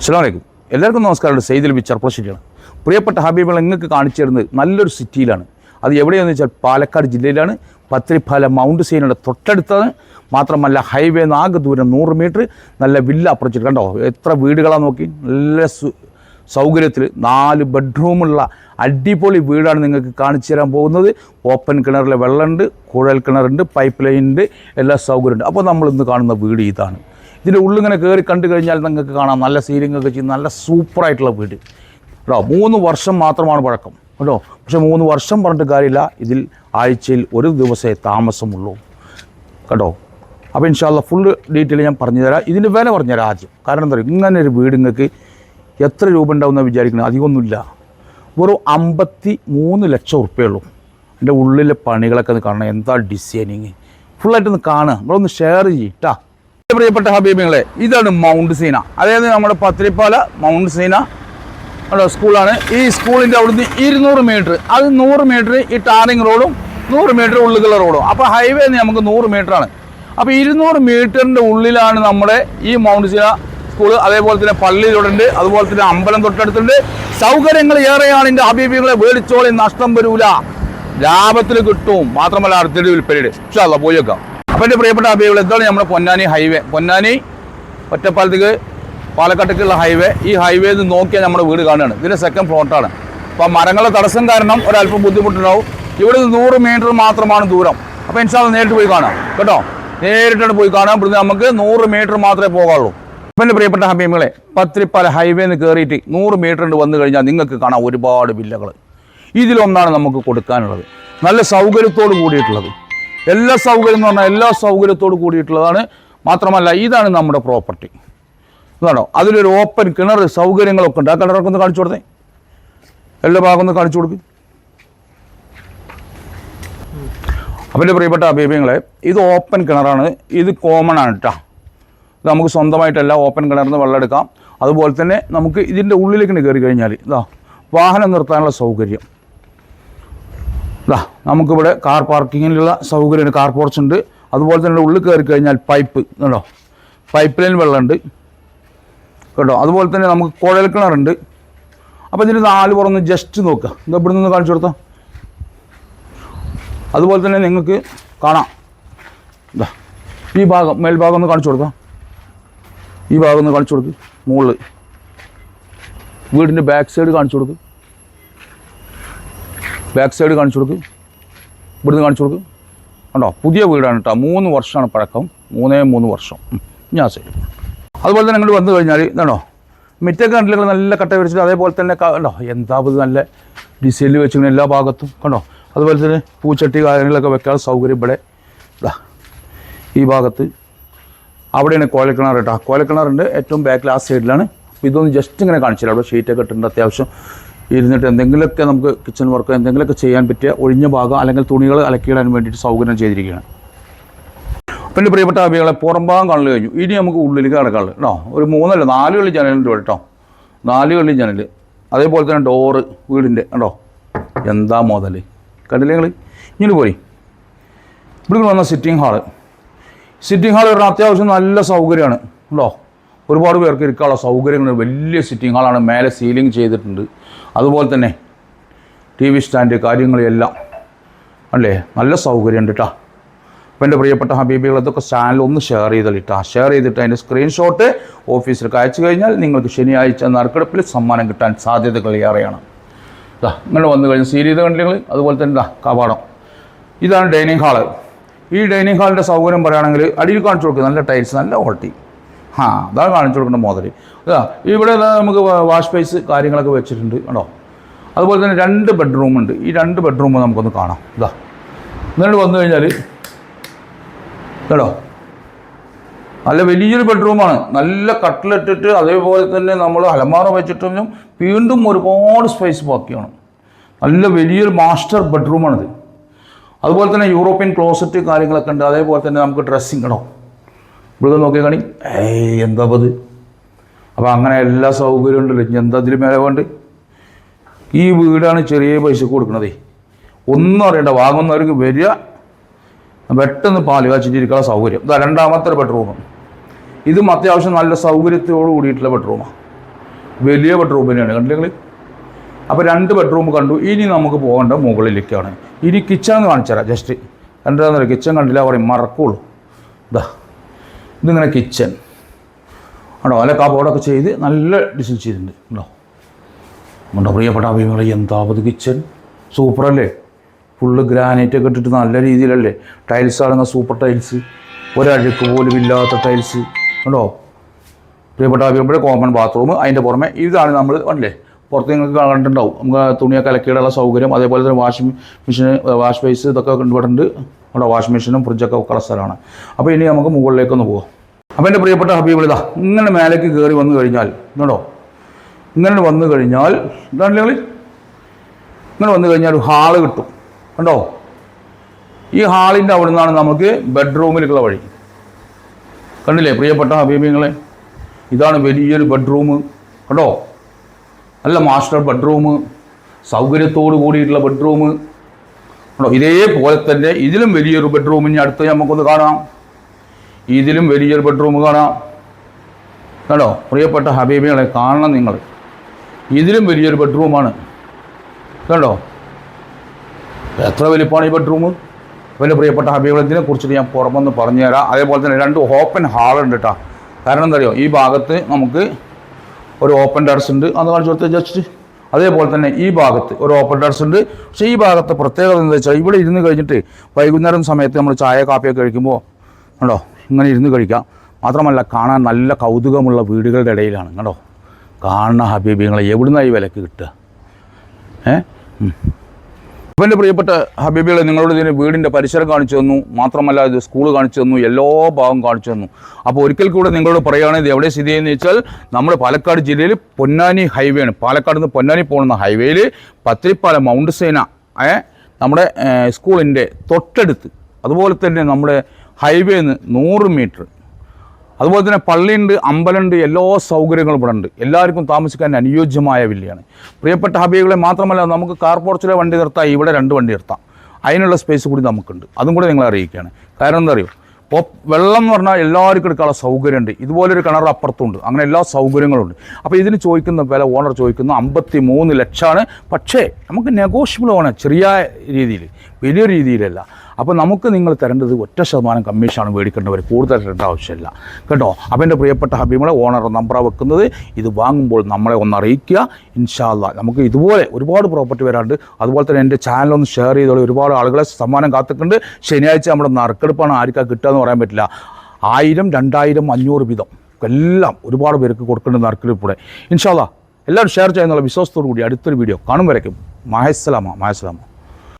അസ്സലാമലൈക്കും. എല്ലാവർക്കും നമസ്കാരം. സെയ്തിൽ ബി ചെർപ്പളശ്ശേരിയാണ് പ്രിയപ്പെട്ട ഹബീബുകൾ നിങ്ങൾക്ക് കാണിച്ചു തരുന്നത് നല്ലൊരു സിറ്റിയിലാണ് അത് എവിടെയാണെന്ന് വെച്ചാൽ പാലക്കാട് ജില്ലയിലാണ്. പത്രിപ്പാല മൗണ്ട് സീനയുടെ തൊട്ടടുത്താണ്. മാത്രമല്ല ഹൈവേ ആകെ ദൂരം നൂറ് മീറ്റർ നല്ല വില്ല അപ്പുറച്ചിട്ട് കണ്ടോ? എത്ര വീടുകളാണ് നോക്കി? നല്ല സൗകര്യത്തിൽ നാല് ബെഡ്റൂമുള്ള അടിപൊളി വീടാണ് നിങ്ങൾക്ക് കാണിച്ചു തരാൻ പോകുന്നത്. ഓപ്പൺ കിണറിലെ വെള്ളമുണ്ട് കുഴൽ കിണറുണ്ട് പൈപ്പ് ലൈനുണ്ട് എല്ലാ സൗകര്യമുണ്ട്. അപ്പോൾ നമ്മൾ ഇന്ന് കാണുന്ന വീട് ഇതാണ്. ഇതിന്റെ ഉള്ളിങ്ങനെ കയറി കണ്ടു കഴിഞ്ഞാൽ നിങ്ങൾക്ക് കാണാം. നല്ല സീലിംഗ് ഒക്കെ ചെയ്ത് നല്ല സൂപ്പറായിട്ടുള്ള വീട്. കേട്ടോ മൂന്ന് വർഷം മാത്രമാണ് പഴക്കം. കേട്ടോ പക്ഷേ മൂന്ന് വർഷം പറഞ്ഞിട്ട് കാര്യമില്ല. ഇതിൽ ആഴ്ചയിൽ ഒരു ദിവസമേ താമസമുള്ളൂ. കേട്ടോ അപ്പോൾ ഇൻഷാല്ല ഫുൾ ഡീറ്റെയിൽ ഞാൻ പറഞ്ഞു തരാം ഇതിന്റെ വില പറഞ്ഞു തരാം ആദ്യം. കാരണം എന്താ പറയുക ഇങ്ങനെ ഒരു വീട് നിങ്ങൾക്ക് എത്ര രൂപ ഉണ്ടാവുമെന്ന് വിചാരിക്കുന്നത്? അധികമൊന്നുമില്ല. വെറും അമ്പത്തി മൂന്ന് ലക്ഷം ഉറുപ്പയുള്ളൂ എന്റെ ഉള്ളിലെ പണികളൊക്കെ ഒന്ന് കാണണം. എന്താ ഡിസൈനിങ് ഫുള്ളായിട്ടൊന്ന് കാണുക. നമ്മളൊന്ന് ഷെയർ ചെയ്യട്ടാ പ്രിയപ്പെട്ട ഹബീബികളെ ഇതാണ് മൗണ്ട് സീന. അതായത് നമ്മുടെ പത്തിരിപ്പാല മൗണ്ട് സീന നമ്മുടെ സ്കൂളാണ്. ഈ സ്കൂളിന്റെ അവിടുന്ന് ഇരുന്നൂറ് മീറ്റർ അത് നൂറ് മീറ്റർ ഈ ടാറിങ് റോഡും നൂറ് മീറ്റർ ഉള്ളിലുള്ള റോഡും. അപ്പോൾ ഹൈവേ നമുക്ക് നൂറ് മീറ്ററാണ്. അപ്പോൾ ഇരുന്നൂറ് മീറ്ററിന്റെ ഉള്ളിലാണ് നമ്മുടെ ഈ മൗണ്ട് സീന സ്കൂൾ അതേപോലെ തന്നെ പള്ളി തൊട്ടുണ്ട് അതുപോലെ തന്നെ അമ്പലം തൊട്ടടുത്തുണ്ട്. സൗകര്യങ്ങൾ ഏറെയാണ് എന്റെ ഹബീബികളെ മേടിച്ചോളി നഷ്ടം വരൂല. ലാഭത്തിൽ കിട്ടും. മാത്രമല്ല അടുത്തിടെ വിൽപ്പനയുടെ. ഇഷ്ടമല്ല പോയി വെക്കാം അപ്പം പ്രിയപ്പെട്ട ഹബീബികൾ എന്താണ് നമ്മുടെ പൊന്നാനി ഹൈവേ. പൊന്നാനി ഒറ്റപ്പാലത്തേക്ക് പാലക്കാട്ടേക്കുള്ള ഹൈവേ. ഈ ഹൈവേ നിന്ന് നോക്കിയാൽ നമ്മുടെ വീട് കാണുകയാണ്. ഇതിന്റെ സെക്കൻഡ് ഫ്ലോട്ടാണ് അപ്പോൾ മരങ്ങളുടെ തടസ്സം കാരണം ഒരല്പം ബുദ്ധിമുട്ടുണ്ടാവും. ഇവിടെ നിന്ന് നൂറ് മീറ്റർ മാത്രമാണ് ദൂരം. അപ്പോൾ ഇൻഷാല്ല നേരിട്ട് പോയി കാണാം. കേട്ടോ? നേരിട്ടാണ് പോയി കാണാം. ഇവിടുന്ന് നമുക്ക് നൂറ് മീറ്റർ മാത്രമേ പോകാവുള്ളൂ. അപ്പം എന്റെ പ്രിയപ്പെട്ട ഹബീമുകളെ പത്തിരിപ്പാല ഹൈവേന്ന് കയറിയിട്ട് നൂറ് മീറ്റർ ഉണ്ട് വന്നു കഴിഞ്ഞാൽ നിങ്ങൾക്ക് കാണാം ഒരുപാട് വില്ലകൾ. ഇതിലൊന്നാണ് നമുക്ക് കൊടുക്കാനുള്ളത്. നല്ല സൗകര്യത്തോട് കൂടിയിട്ടുള്ളത്. എല്ലാ സൗകര്യം എന്ന് പറഞ്ഞാൽ എല്ലാ സൗകര്യത്തോട് കൂടിയിട്ടുള്ളതാണ്. മാത്രമല്ല ഇതാണ് നമ്മുടെ പ്രോപ്പർട്ടി. ഇതാണോ? അതിലൊരു ഓപ്പൺ കിണർ സൗകര്യങ്ങളൊക്കെ ഉണ്ട്. ആ കിണറൊക്കെ ഒന്ന് കാണിച്ചു കൊടുത്തേ. എല്ലാ ഭാഗം ഒന്ന് കാണിച്ചു കൊടുക്കും. അപ്പം എന്റെ പ്രിയപ്പെട്ട അഭിപ്രായങ്ങളെ ഇത് ഓപ്പൺ കിണറാണ്. ഇത് കോമൺ ആണ് കേട്ടോ ഇത് നമുക്ക് സ്വന്തമായിട്ടല്ല ഓപ്പൺ കിണറിൽ നിന്ന് വെള്ളം എടുക്കാം. അതുപോലെ തന്നെ നമുക്ക് ഇതിന്റെ ഉള്ളിലേക്ക് കയറി കഴിഞ്ഞാൽ ഇതാ വാഹനം നിർത്താനുള്ള സൗകര്യം. ഇതാ നമുക്കിവിടെ കാർ പാർക്കിങ്ങിനുള്ള സൗകര്യമുണ്ട് കാർ പോർച്ച് ഉണ്ട്. അതുപോലെ തന്നെ ഉള്ളിൽ കയറി കഴിഞ്ഞാൽ പൈപ്പ് കേട്ടോ പൈപ്പ് ലൈൻ വെള്ളമുണ്ട്. കേട്ടോ അതുപോലെ തന്നെ നമുക്ക് കുഴൽ കിണറുണ്ട്. അപ്പോൾ ഇതിന്റെ നാല് പുറന്ന് ജസ്റ്റ് നോക്കുക ഇത് ഇവിടെ നിന്ന് കാണിച്ചു കൊടുത്തോ? അതുപോലെ തന്നെ നിങ്ങൾക്ക് കാണാം. ഇതാ ഈ ഭാഗം മേൽഭാഗം ഒന്ന് കാണിച്ചു കൊടുക്കാം ഈ ഭാഗം ഒന്ന് കാണിച്ചു കൊടുക്ക്. മുകളിൽ. വീടിന്റെ ബാക്ക് സൈഡ് കാണിച്ചു കൊടുക്ക്. ബാക്ക് സൈഡ് കാണിച്ചു കൊടുക്ക്. ഇവിടുന്ന് കാണിച്ചു കൊടുക്ക്. കണ്ടോ? പുതിയ വീടാണ് കേട്ടോ. മൂന്ന് വർഷമാണ് പഴക്കം. മൂന്നേ മൂന്ന് വർഷം. ഞാൻ സൈഡ് അതുപോലെ തന്നെ അങ്ങോട്ട് വന്നു കഴിഞ്ഞാൽ ഇതാണോ? മിറ്റൊക്കെ കണ്ടില്ല നല്ല കട്ട വരച്ചിട്ട് അതേപോലെ തന്നെ കണ്ടോ? എന്താ ഇത് നല്ല ഡിസൈനിൽ വെച്ചിങ്ങനെ എല്ലാ ഭാഗത്തും. കണ്ടോ? അതുപോലെ തന്നെ പൂച്ചട്ടി കാര്യങ്ങളൊക്കെ വെക്കാൻ സൗകര്യം ഇവിടെ. ഇതാ ഈ ഭാഗത്ത്. അവിടെയാണ് കോലക്കിണർ കേട്ടോ. കോലക്കിണറിന്റെ ഏറ്റവും ബാക്കിൽ ആ സൈഡിലാണ് അപ്പോൾ ഇതൊന്ന് ജസ്റ്റ് ഇങ്ങനെ കാണിച്ചില്ല അവിടെ ഷീറ്റൊക്കെ ഇട്ടിട്ടുണ്ട് അത്യാവശ്യം. ഇരുന്നിട്ട് എന്തെങ്കിലുമൊക്കെ നമുക്ക് കിച്ചൺ വർക്ക് എന്തെങ്കിലുമൊക്കെ ചെയ്യാൻ പറ്റിയ ഒഴിഞ്ഞ ഭാഗം അല്ലെങ്കിൽ തുണികൾ അലക്കിയിടാൻ വേണ്ടിയിട്ട് സൗകര്യം ചെയ്തിരിക്കുകയാണ്. പിന്നെ പ്രിയപ്പെട്ട അഭികളെ പുറം ഭാഗം കാണൽ കഴിഞ്ഞു. ഇനി നമുക്ക് ഉള്ളിലേക്ക് കിടക്കാനുള്ളത് കേട്ടോ. ഒരു മൂന്നല്ല നാല് കളി ജനലുണ്ട് കേട്ടോ. നാല് കളി ജനൽ അതേപോലെ തന്നെ ഡോറ് വീടിന്റെ കേട്ടോ എന്താ മുതൽ കണ്ടില്ലേ നിങ്ങൾ ഇങ്ങനെ പോയി. ഇവിടെ വന്ന സിറ്റിംഗ് ഹാൾ സിറ്റിംഗ് ഹാൾ പറഞ്ഞാൽ അത്യാവശ്യം നല്ല സൗകര്യമാണ് കേട്ടോ. ഒരുപാട് പേർക്ക് ഇരിക്കാനുള്ള സൗകര്യങ്ങൾ വലിയ സിറ്റിംഗ് ഹാളാണ് മേലെ സീലിംഗ് ചെയ്തിട്ടുണ്ട്. അതുപോലെ തന്നെ ടി വി സ്റ്റാൻഡ് കാര്യങ്ങളെല്ലാം അല്ലേ? നല്ല സൗകര്യമുണ്ട് കേട്ടോ അപ്പോൾ എന്റെ പ്രിയപ്പെട്ട ഹബീബികൾ ഇതൊക്കെ ചാനൽ ഒന്ന് ഷെയർ ചെയ്തിട്ടാ ഷെയർ ചെയ്തിട്ട് അതിന്റെ സ്ക്രീൻഷോട്ട് ഓഫീസിലേക്ക് അയച്ചു കഴിഞ്ഞാൽ നിങ്ങൾക്ക് ശനിയാഴ്ച നറുക്കെടുപ്പിൽ സമ്മാനം കിട്ടാൻ സാധ്യതകൾ ഏറെയാണ്. ഇതാ ഇങ്ങനെ വന്നു കഴിഞ്ഞാൽ സീരീത് കണ്ടില്ലെങ്കിൽ അതുപോലെ തന്നെ ഇതാ കവാടം. ഇതാണ് ഡൈനിങ് ഹാൾ ഈ ഡൈനിങ് ഹാളിന്റെ സൗകര്യം പറയുകയാണെങ്കിൽ അടിയിൽ കാണിച്ചു കൊടുക്കുക നല്ല ടൈൽസ് നല്ല ക്വാളിറ്റി ആ അതാണ് കാണിച്ചു കൊടുക്കേണ്ട മുതൽ അതാ ഇവിടെ നമുക്ക് വാഷ് ബേസ് കാര്യങ്ങളൊക്കെ വെച്ചിട്ടുണ്ട് കേട്ടോ അതുപോലെ തന്നെ രണ്ട് ബെഡ്റൂം ഉണ്ട്. ഈ രണ്ട് ബെഡ്റൂം നമുക്കൊന്ന് കാണാം. ഇതാ എന്നിട്ട് വന്നു കഴിഞ്ഞാൽ കേട്ടോ നല്ല വലിയൊരു ബെഡ്റൂമാണ് നല്ല കട്ടിലിട്ടിട്ട് അതേപോലെ തന്നെ നമ്മൾ അലമാറ വെച്ചിട്ടും വീണ്ടും ഒരുപാട് സ്പേസ് ബാക്കിയാണ്. നല്ല വലിയൊരു മാസ്റ്റർ ബെഡ്റൂമാണിത് അതുപോലെ തന്നെ യൂറോപ്യൻ ക്ലോസറ്റ് കാര്യങ്ങളൊക്കെ ഉണ്ട്. അതേപോലെ തന്നെ നമുക്ക് ഡ്രസ്സിങ് ഇടോ ഇവിടെ നോക്കിയാൽ കാണി? ഏയ് എന്താ അപ്പത് അപ്പോൾ അങ്ങനെ എല്ലാ സൗകര്യവും ഉണ്ടല്ലോ. ഇനി എന്താ ഇതിൽ മേലെ വേണ്ട ഈ വീടാണ് ചെറിയ പൈസക്ക് കൊടുക്കണതേ. ഒന്നും അറിയണ്ട. വാങ്ങുന്നവർക്ക് വരിക. പെട്ടെന്ന് പാൽ കാച്ചിട്ട് ഇരിക്കാൻ സൗകര്യം. ഇതാ രണ്ടാമത്തെ ബെഡ്റൂം ഇതും അത്യാവശ്യം നല്ല സൗകര്യത്തോട് കൂടിയിട്ടുള്ള ബെഡ്റൂമാണ് വലിയ ബെഡ്റൂം തന്നെയാണ്. കണ്ടില്ലെങ്കിൽ അപ്പോൾ രണ്ട് ബെഡ്റൂം കണ്ടു. ഇനി നമുക്ക് പോകേണ്ട മുകളിലേക്കാണ്. ഇനി കിച്ചൺ കാണിച്ചു തരാം ജസ്റ്റ് എന്താണെന്ന് കിച്ചൺ കണ്ടില്ല. പറയും മറക്കുള്ളൂ ഇതാ ഇതിങ്ങനെ കിച്ചൺ ആണോ അല്ല ബോർഡൊക്കെ ചെയ്ത് നല്ല ഡിസൈൻ ചെയ്തിട്ടുണ്ട് ഉണ്ടോ നമ്മുടെ പ്രിയപ്പെട്ട അഭിമുഖം എന്താപത് കിച്ചൺ സൂപ്പറല്ലേ ഫുള്ള് ഗ്രാനൈറ്റ് ഒക്കെ ഇട്ടിട്ട് നല്ല രീതിയിലല്ലേ? ടൈൽസ് ആണെങ്കിൽ സൂപ്പർ ടൈൽസ് ഒരഴുക്ക് പോലും ഇല്ലാത്ത ടൈൽസ് ഉണ്ടോ പ്രിയപ്പെട്ട അഭിമുഖം കോമൺ ബാത്റൂം അതിന്റെ പുറമെ ഇതാണ് നമ്മൾ അല്ലേ പുറത്ത് നിങ്ങൾക്ക് കണ്ടിട്ടുണ്ടാവും. നമുക്ക് തുണിയൊക്കെ അലക്കിയിടാനുള്ള സൗകര്യം അതേപോലെ തന്നെ വാഷിംഗ് മെഷീൻ വാഷ് ബേസ് ഇതൊക്കെ ഇവിടെ അവിടെ വാഷിംഗ് മെഷീനും ഫ്രിഡ്ജൊക്കെ ഉള്ള സ്ഥലമാണ്. അപ്പോൾ ഇനി നമുക്ക് മുകളിലേക്കൊന്ന് പോകാം അപ്പോൾ എന്റെ പ്രിയപ്പെട്ട ഹബീബ് ഇതാ ഇങ്ങനെ മേലേക്ക് കയറി വന്നു കഴിഞ്ഞാൽ ഇങ്ങോട്ടോ ഇങ്ങനെ വന്നു കഴിഞ്ഞാൽ ഇതാണ് കളി? ഇങ്ങനെ വന്നു കഴിഞ്ഞാൽ ഒരു ഹാൾ കിട്ടും. കണ്ടോ? ഈ ഹാളിന്റെ അവിടെ നിന്നാണ് നമുക്ക് ബെഡ്റൂമിലേക്കുള്ള വഴി. കണ്ടില്ലേ പ്രിയപ്പെട്ട ഹബീബിങ്ങളെ? ഇതാണ് വലിയൊരു ബെഡ്റൂം. കണ്ടോ? നല്ല മാസ്റ്റർ ബെഡ്റൂം. സൗകര്യത്തോട് കൂടിയിട്ടുള്ള ബെഡ്റൂം. കണ്ടോ ഇതേപോലെ തന്നെ ഇതിലും വലിയൊരു ബെഡ്റൂം ഇനി അടുത്ത് നമുക്കൊന്ന് കാണാം. ഇതിലും വലിയൊരു ബെഡ്റൂം കാണാം. കേട്ടോ പ്രിയപ്പെട്ട ഹബീബികളെ കാണണം നിങ്ങൾ. ഇതിലും വലിയൊരു ബെഡ്റൂമാണ് കേട്ടോ എത്ര വലിപ്പമാണ് ഈ ബെഡ്റൂം വലിയ പ്രിയപ്പെട്ട ഹബീബികളെ കുറിച്ചിട്ട് ഞാൻ പുറമൊന്ന് പറഞ്ഞു തരാം അതേപോലെ തന്നെ രണ്ട് ഓപ്പൺ ഹാളുണ്ട് കേട്ടോ കാരണം എന്താ അറിയോ? ഈ ഭാഗത്ത് നമുക്ക് ഒരു ഓപ്പൺ ടെറസ് ഉണ്ട്. അത് കാണിച്ചു കൊടുത്ത് ജസ്റ്റ് അതേപോലെ തന്നെ ഈ ഭാഗത്ത് ഒരു ഓപ്പൺ ടെറസ് ഉണ്ട്. പക്ഷേ ഈ ഭാഗത്തെ പ്രത്യേകത എന്താ വെച്ചാൽ ഇവിടെ ഇരുന്ന് കഴിഞ്ഞിട്ട് വൈകുന്നേരം സമയത്ത് നമ്മൾ ചായ കാപ്പിയൊക്കെ കഴിക്കുമ്പോൾ കണ്ടോ? ഇങ്ങനെ ഇരുന്ന് കഴിക്കാം. മാത്രമല്ല കാണാൻ നല്ല കൗതുകമുള്ള വീടുകളുടെ ഇടയിലാണ്. കണ്ടോ? കാണുന്ന ഹബീബിങ്ങളെ എവിടുന്നായി വിലക്ക് കിട്ടുക? ഏ. അപ്പോൾ എന്റെ പ്രിയപ്പെട്ട ഹബീബികളെ നിങ്ങളോട് ഇതിന് വീടിന്റെ പരിസരം കാണിച്ചു തന്നു. മാത്രമല്ല ഇത് സ്കൂൾ കാണിച്ചു തന്നു എല്ലാ ഭാഗം കാണിച്ചു തന്നു. അപ്പോൾ ഒരിക്കൽ കൂടെ നിങ്ങളോട് പറയുകയാണെങ്കിൽ ഇത് എവിടെ സ്ഥിതി ചെയ്യുന്നത് വെച്ചാൽ നമ്മൾ പാലക്കാട് ജില്ലയിൽ പൊന്നാനി ഹൈവേ ആണ്. പാലക്കാട് നിന്ന് പൊന്നാനി പോകുന്ന ഹൈവേയിൽ പത്തിരിപ്പാലം മൗണ്ട് സേന നമ്മുടെ സ്കൂളിന്റെ തൊട്ടടുത്ത്. അതുപോലെ തന്നെ നമ്മുടെ ഹൈവേന്ന് നൂറ് മീറ്റർ അതുപോലെ തന്നെ പള്ളിയുണ്ട് അമ്പലമുണ്ട് എല്ലാ സൗകര്യങ്ങളും ഇവിടെ ഉണ്ട് എല്ലാവർക്കും താമസിക്കാൻ അനുയോജ്യമായ വില്ലയാണ്. പ്രിയപ്പെട്ട ഹബികളെ മാത്രമല്ല നമുക്ക് കാർ പോർച്ചിലെ വണ്ടി നിർത്താം ഇവിടെ രണ്ട് വണ്ടി നിർത്താം. അതിനുള്ള സ്പേസ് കൂടി നമുക്കുണ്ട്. അതും കൂടി നിങ്ങളെ അറിയിക്കുകയാണ്. കാരണം എന്താ അറിയോ? ഇപ്പോൾ വെള്ളം എന്ന് പറഞ്ഞാൽ എല്ലാവർക്കും എടുക്കാനുള്ള സൗകര്യമുണ്ട്. ഇതുപോലൊരു കിണർ അപ്പുറത്തുണ്ട്. അങ്ങനെ എല്ലാ സൗകര്യങ്ങളും ഉണ്ട്. അപ്പോൾ ഇതിന് ചോദിക്കുന്ന വില ഓണർ ചോദിക്കുന്ന അമ്പത്തി മൂന്ന് ലക്ഷമാണ്. പക്ഷേ നമുക്ക് നെഗോഷ്യബിൾ ആണ് ചെറിയ രീതിയിൽ വലിയ രീതിയിലല്ല. അപ്പോൾ നമുക്ക് നിങ്ങൾ തരേണ്ടത് ഒറ്റ ശതമാനം കമ്മീഷനാണ് മേടിക്കേണ്ടവർ കൂടുതൽ തരേണ്ട ആവശ്യമില്ല. കേട്ടോ? അപ്പോൾ എന്റെ പ്രിയപ്പെട്ട ഹബീമളെ ഓണർ നമ്പറാണ് വെക്കുന്നത് ഇത് വാങ്ങുമ്പോൾ നമ്മളെ ഒന്ന് അറിയിക്കുക. ഇൻഷാല്ല നമുക്ക് ഇതുപോലെ ഒരുപാട് പ്രോപ്പർട്ടി വരാണ്ട് അതുപോലെ തന്നെ എന്റെ ഒന്ന് ഷെയർ ചെയ്തോളൂ. ഒരുപാട് ആളുകളെ സമ്മാനം കാത്തിട്ടുണ്ട്. ശനിയാഴ്ച നമ്മുടെ നറുക്കെടുപ്പാണ്. ആർക്കാ കിട്ടുക എന്ന് പറയാൻ പറ്റില്ല. ആയിരം രണ്ടായിരം അഞ്ഞൂറ് വീതം. എല്ലാം ഒരുപാട് പേർക്ക് കൊടുക്കേണ്ട നറുക്കെടുപ്പൂടെ. ഇൻഷാല്ല എല്ലാവരും ഷെയർ ചെയ്യുന്നുള്ള വിശ്വാസത്തോടു കൂടി അടുത്തൊരു വീഡിയോ കാണും വരയ്ക്കും. മഹസ്സലാമ മഹസ്സലാമ